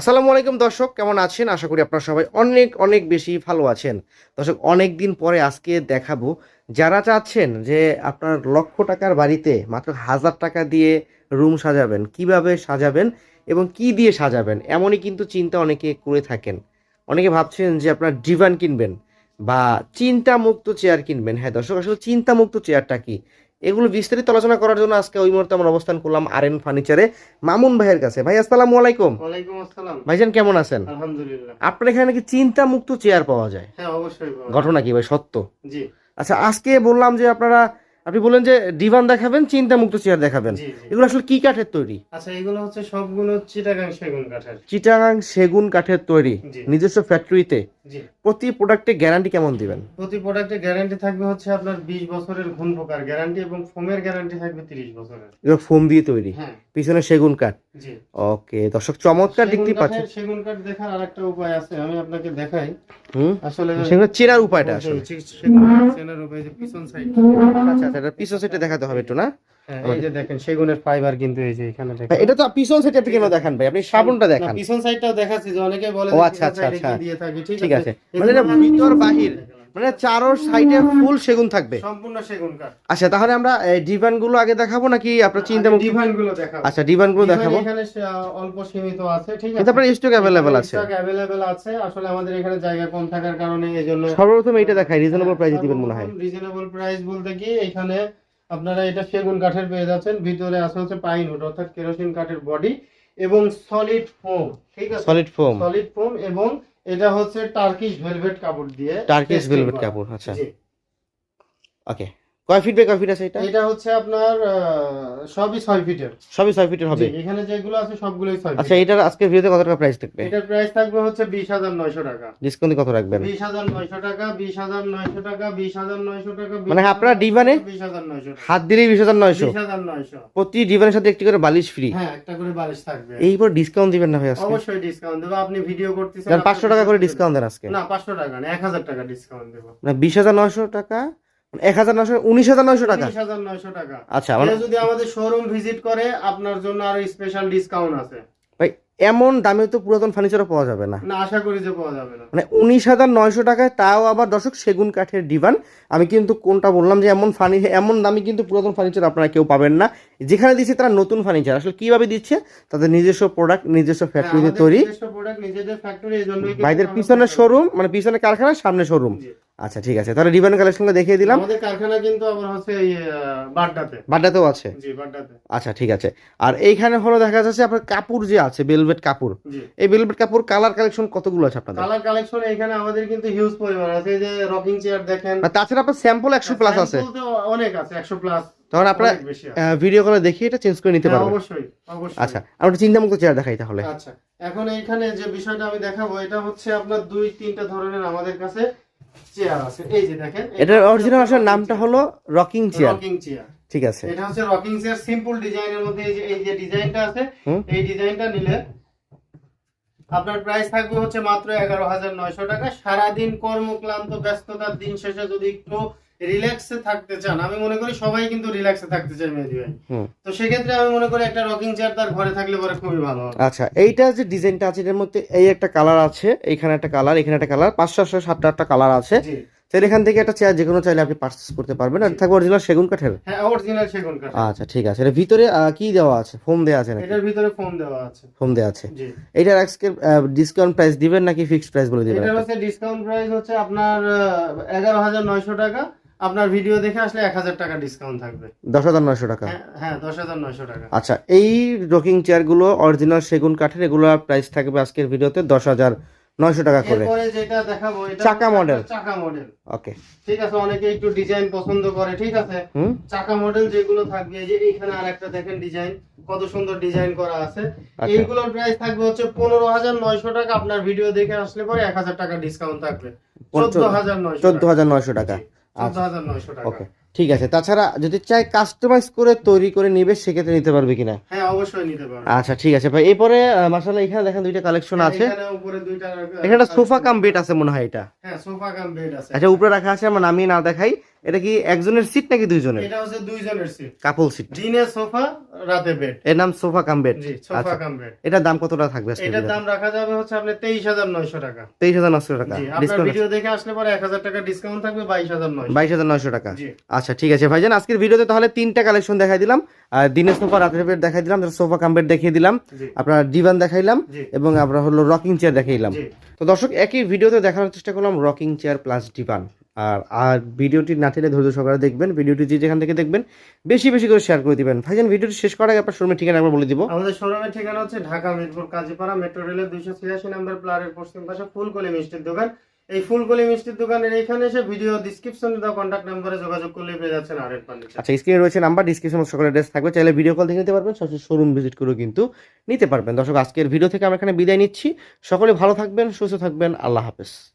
আসসালামু আলাইকুম দর্শক, কেমন আছেন? আশা করি আপনারা সবাই অনেক অনেক বেশি ভালো আছেন। দর্শক অনেক দিন পরে আজকে দেখাবো যারা চাচ্ছেন যে আপনার লক্ষ টাকার বাড়িতে মাত্র হাজার টাকা দিয়ে রুম সাজাবেন, কীভাবে সাজাবেন এবং কি দিয়ে সাজাবেন, এমনই কিন্তু চিন্তা অনেকে করে থাকেন। অনেকে ভাবছেন যে আপনার ডিভান কিনবেন বা চিন্তামুক্ত চেয়ার কিনবেন। হ্যাঁ দর্শক, আসলে চিন্তামুক্ত চেয়ারটা কি? এগুলো বিস্তারিত আলোচনা করার জন্য আজকে ওই মুহূর্তে আমরা অবস্থান করলাম আর এন ফার্নিচারে মামুন ভাইয়ের কাছে। ভাই আসসালামু আলাইকুম। ওয়ালাইকুম আসসালাম। ভাইজান কেমন আছেন? আলহামদুলিল্লাহ। আপনার এখানে নাকি চিন্তামুক্ত চেয়ার পাওয়া যায়? হ্যাঁ অবশ্যই ঘটনা কি ভাই সত্য? জি। আচ্ছা আজকে বললাম যে আপনারা আপনি বললেন যে ডিভান দেখাবেন চিন্তা মুক্ত চেয়ার দেখাবেন। এগুলো আসলে কি কাঠের তৈরি? আচ্ছা এগুলো হচ্ছে সবগুলো চিটাগাং সেগুন কাঠের। চিটাগাং সেগুন কাঠের তৈরি নিজস্ব ফ্যাক্টরিতে জি। প্রতি প্রোডাক্টে গ্যারান্টি কেমন দিবেন? প্রতি প্রোডাক্টে গ্যারান্টি থাকবে হচ্ছে আপনার 20 বছরের ঘুণ পোকার গ্যারান্টি এবং ফোমের গ্যারান্টি থাকবে 30 বছরের। এগুলো ফোম দিয়ে তৈরি? হ্যাঁ। পিছনে সেগুন কাঠ? জি। ওকে দর্শক চমৎকার দেখতেই পাচ্ছেন। সেগুন কাঠ দেখার আরেকটা উপায় আছে আমি আপনাকে দেখাই। হুম? আসলে সেগুন চেনার উপায়টা আসলে। চেনার উপায় যে পিছন সাইড আচ্ছা আচ্ছা এটা পিছন সেটে দেখাতে হবে একটু না? এই যে দেখেন সেগুনের ফাইবার কিন্তু এই যে এখানে দেখেন। এটা তো পিছন সেটে আপনি কেন দেখান ভাই আপনি সাবনটা দেখান। পিছন সাইডটাও দেখাচ্ছি যে অনেকে বলে ও, আচ্ছা, আচ্ছা, আচ্ছা। দিয়ে থাকি ঠিক আছে? মানে এটা ভিতর বাহির। মানে চারোর সাইডে ফুল সেগুন থাকবে। সম্পূর্ণ সেগুন কাঠ। আচ্ছা তাহলে আমরা ডিভানগুলো আগে দেখাবো নাকি আপনার চিন্তা মুক্তগুলো দেখাবো। আচ্ছা ডিভানগুলো দেখাবো। এখানে অল্প সীমিত আছে ঠিক আছে? আপনার স্টক আছে। স্টক আছে। আসলে আমাদের এখানে জায়গা কম থাকার কারণে এজন্য সর্বপ্রথম এইটা দেখাই রিজনেবল প্রাইসে দিবেন মনে হয়। রিজনেবল প্রাইস বলতে কি এখানে আপনারা এটা সেগুন কাঠের পেয়ে যাচ্ছেন। ভিতরে আছে হচ্ছে পাইন উড অর্থাৎ কেরোসিন কাঠের বডি এবং সলিড ফোম ঠিক আছে? Solid foam. সলিড ফোম এবং এটা হচ্ছে টার্কিশ ভেলভেট কাপড় দিয়ে টার্কিশ ভেলভেট কাপড় আচ্ছা। ওকে। কয় ফিট বাই কয় ফিট আছে এটা? এটা হচ্ছে আপনার সবই ছয় ফিটের সবই ছয় ফিটের হবে। এখানে যেগুলো আছে সবগুলোই ছয় আচ্ছা এটার আজকে ভিডিওতে কত টাকা প্রাইস থাকবে? এটার প্রাইস থাকবে হচ্ছে বিশ হাজার নয়শো টাকা। ডিসকাউন্ট কত রাখবেন? বিশ হাজার নয়শো টাকা বিশ হাজার নয়শো টাকা বিশ হাজার নয়শো টাকা মানে আপনার ডিভানে বিশ হাজার নয়শো টাকা। হাত দিলেই বিশ হাজার নয়শো। বিশ হাজার নয়শো। প্রতি ডিভানের সাথে একটি করে বালিশ ফ্রি হ্যাঁ একটা করে বালিশ থাকবে। এইবার ডিসকাউন্ট দিবেন না ভাই আজকে? অবশ্যই ডিসকাউন্ট দেব। আপনি ভিডিও করতেছেন কারণ আপনি পাঁচশো টাকা করে ডিসকাউন্ট দেন আজকে। না পাঁচশো টাকা না এক হাজার টাকা ডিসকাউন্ট দেবো। মানে বিশ হাজার নয়শো টাকা এক হাজার নয়শো উনিশ হাজার নয়শো টাকা? বিশ হাজার নয়শো টাকা। আচ্ছা মানে যদি আমাদের শোরুম ভিজিট করে আপনার জন্য আরও স্পেশাল ডিসকাউন্ট আছে। ভাই এমন দামে তো পুরাতন ফার্নিচারও পাওয়া যাবে না। না আশা করি যে পাওয়া যাবে না। মানে উনিশ হাজার নয়শো টাকায় তাও আবার দর্শক সেগুন কাঠের ডিভান আমি কিন্তু কোনটা বললাম যে এমন ফার্নি এমন দামি কিন্তু পুরাতন ফার্নিচার আপনারা কেউ পাবেন না। যেখানে দিচ্ছে তারা নতুন ফার্নিচার আসলে কীভাবে দিচ্ছে? তাদের নিজস্ব প্রোডাক্ট নিজস্ব ফ্যাক্টরিতে তৈরি। ভাইদের পিছনে শোরুম মানে পিছনে কারখানা সামনে শোরুম। আচ্ছা ঠিক আছে। তাহলে ডিভান কালেকশনটা দেখিয়ে দিলাম। আমাদের কারখানা কিন্তু আবার হচ্ছে এই বাড্ডাতে। বাড্ডাতেও আছে? জি বাড্ডাতে। আচ্ছা ঠিক আছে। আর এইখানে হলো দেখা যাচ্ছে আপনার কাপড় যে আছে বেলভেট কাপড়। এই বেলভেট কাপড় কালার কালেকশন কতগুলো আছে আপনাদের? কালার কালেকশন এখানে আমাদের কিন্তু হিউজ পরিমাণ আছে। এই যে রকিং চেয়ার দেখেন। আর তাছাড়া আপনার স্যাম্পল একশো প্লাস আছে। অনেক আছে একশো প্লাস তখন আপনারা ভিডিও কলে দেখিয়ে এটা চেঞ্জ করে নিতে হ্যাঁ, পারবেন। অবশ্যই অবশ্যই। আচ্ছা আমরা চিন্তামুক্ত চেয়ার দেখাই তাহলে। আচ্ছা এখন এইখানে যে বিষয়টা আমি দেখাবো এটা হচ্ছে আপনার দুই তিনটা ধরনের আমাদের কাছে চেয়ার আছে। এই যে দেখেন এটার অরিজিনাল আসলে নামটা হলো রকিং চেয়ার রকিং চেয়ার ঠিক আছে। এটা হচ্ছে রকিং চেয়ার সিম্পল ডিজাইনের মধ্যে এই যে এই যে ডিজাইনটা আছে এই ডিজাইনটা নিলে আপনার প্রাইস থাকবে হচ্ছে মাত্র এগারো হাজার নয়শো টাকা। সারাদিন কর্মক্লান্ত ব্যস্ততার দিন শেষে যদি একটু রিল্যাক্সে থাকতে চান আমি মনে করি সবাই কিন্তু রিল্যাক্সে থাকতে চাই মেহেদি ভাই। তো সেক্ষেত্রে আমি মনে করি একটা রকিং চেয়ার তার ঘরে থাকলে পরে খুবই ভালো হবে। আচ্ছা এইটা যে ডিজাইনটা আছে এটার মধ্যে এই একটা কালার আছে এইখানে একটা কালার এখানে একটা কালার পাঁচ সাতশো সাতটা আটটা কালার আছে। জি। তো এখান থেকে একটা চেয়ার যে কোনো চাইলে আপনি পারচেস করতে পারবেন। আর থাকবে অরিজিনাল সেগুন কাঠের? হ্যাঁ অরিজিনাল সেগুন কাঠ আচ্ছা ঠিক আছে। এর ভিতরে কি দেওয়া আছে? ফোম দেওয়া আছে নাকি? এটার ভিতরে ফোম দেওয়া আছে। ফোম দেওয়া আছে। জি। এইটার আজকে ডিসকাউন্ট প্রাইস দিবেন নাকি ফিক্সড প্রাইস বলে দিবেন এটার একটা? হচ্ছে ডিসকাউন্ট প্রাইস হচ্ছে আপনার এগারো হাজার নয়শো টাকা। আপনার ভিডিও দেখে আসলে এক হাজার টাকা ডিসকাউন্ট থাকবে। দশ হাজার নয়শো টাকা। হ্যাঁ হ্যাঁ দশ হাজার নয়শো টাকা। আচ্ছা এই রকিং চেয়ারগুলো অরিজিনাল সেগুন কাঠের এগুলো প্রাইস থাকবে আজকের ভিডিওতে দশ হাজার নয়শো টাকা করে। যেটা দেখাবো চাকা। একটা চাকা মডেল ওকে ঠিক আছে অনেকে একটু ডিজাইন পছন্দ করে ঠিক আছে? চাকা মডেল যেগুলো থাকবে এই যে এইখানে আরেকটা দেখেন ডিজাইন কত সুন্দর ডিজাইন করা আছে। আচ্ছা। এইগুলোর প্রাইস থাকবে হচ্ছে পনেরো হাজার নয়শো টাকা। আপনার ভিডিও দেখে আসলে পরে এক হাজার টাকা ডিসকাউন্ট থাকবে। চোদ্দ হাজার নয়শো চোদ্দ হাজার নয়শো টাকা। চোদ্দ হাজার নয়শো টাকা ওকে ঠিক আছে তাছাড়া যদি চাই কাস্টমাইজ করে তৈরি করে নিবে সেক্ষেত্রে নিতে পারবে কিনা? হ্যাঁ অবশ্যই নিতে পারবেন আচ্ছা ঠিক আছে ভাই এরপরে মাসাল্লাহ এখানে দেখেন দুইটা কালেকশন আছে। এখানে উপরে সোফা কাম বেড আছে মনে হয় এটা। হ্যাঁ সোফা কাম বেড আছে। আচ্ছা উপরে রাখা আছে আমরা নামিয়ে না দেখাই। এটা কি একজনের সিট নাকি দুইজনের? এটা হচ্ছে দুইজনের সিট কাপল সিট দিনে সোফা রাতে বেড এর নাম সোফা কাম বেড জি সোফা আচ্ছা কাম বেড এটার দাম কত টাকা থাকবে এটার দাম রাখা যাবে হচ্ছে আপনি তেইশ হাজার নয়শো টাকা। তেইশ হাজার নশো টাকা। জি আপনার ভিডিও দেখে আসলে পরে এক হাজার টাকা ডিসকাউন্ট থাকবে বাইশ হাজার নয়শো। বাইশ হাজার নয়শো টাকা। জি। আচ্ছা ঠিক আছে। ভাইজান আজকের ভিডিওতে তাহলে তিনটা কালেকশন দেখাই দিলাম। আর দিনের সোফা রাতের বেড দেখাই দিলাম সোফা কাম বেড দেখিয়ে দিলাম আপনার ডিভান দেখাইলাম এবং আমরা হলো রকিং চেয়ার দেখাইলাম। তো দর্শক একই ভিডিওতে দেখানোর চেষ্টা করলাম রকিং চেয়ার প্লাস ডিভান আর আর ভিডিওটি না টেনে ধৈর্য সহকারে দেখবেন ভিডিওটি যে যেখান থেকে দেখবেন বেশি বেশি করে শেয়ার করে দিবেন। ভাইজান ভিডিওটি শেষ করার আগে আপনার শোরুমের ঠিকানা একবার বলে দিব। আমাদের শোরুমের ঠিকানা হচ্ছে ঢাকা মিরপুর কাজীপাড়া মেট্রো রেলের দুইশো ছিয়াশি নম্বর প্লারের পশ্চিম পাশে ফুলকলি মিষ্টির দোকান। এই ফুলকলি মিষ্টির দোকানের এখানে এসে ভিডিও ডিসক্রিপশনে দেওয়া কন্ট্যাক্ট নাম্বারে যোগাযোগ করলে পেয়ে যাচ্ছেন আর এর আচ্ছা স্ক্রিনে রয়েছে নাম্বার ডিসক্রিপশন সকলের ড্রেস থাকবে। চাইলে ভিডিও কল দেখে নিতে পারবেন সরাসরি শোরুম ভিজিট করেও কিন্তু নিতে পারবেন। দর্শক, আজকের ভিডিও থেকে আমরা এখানে বিদায় নিচ্ছি। সকলে ভালো থাকবেন, সুস্থ থাকবেন। আল্লাহ হাফেজ।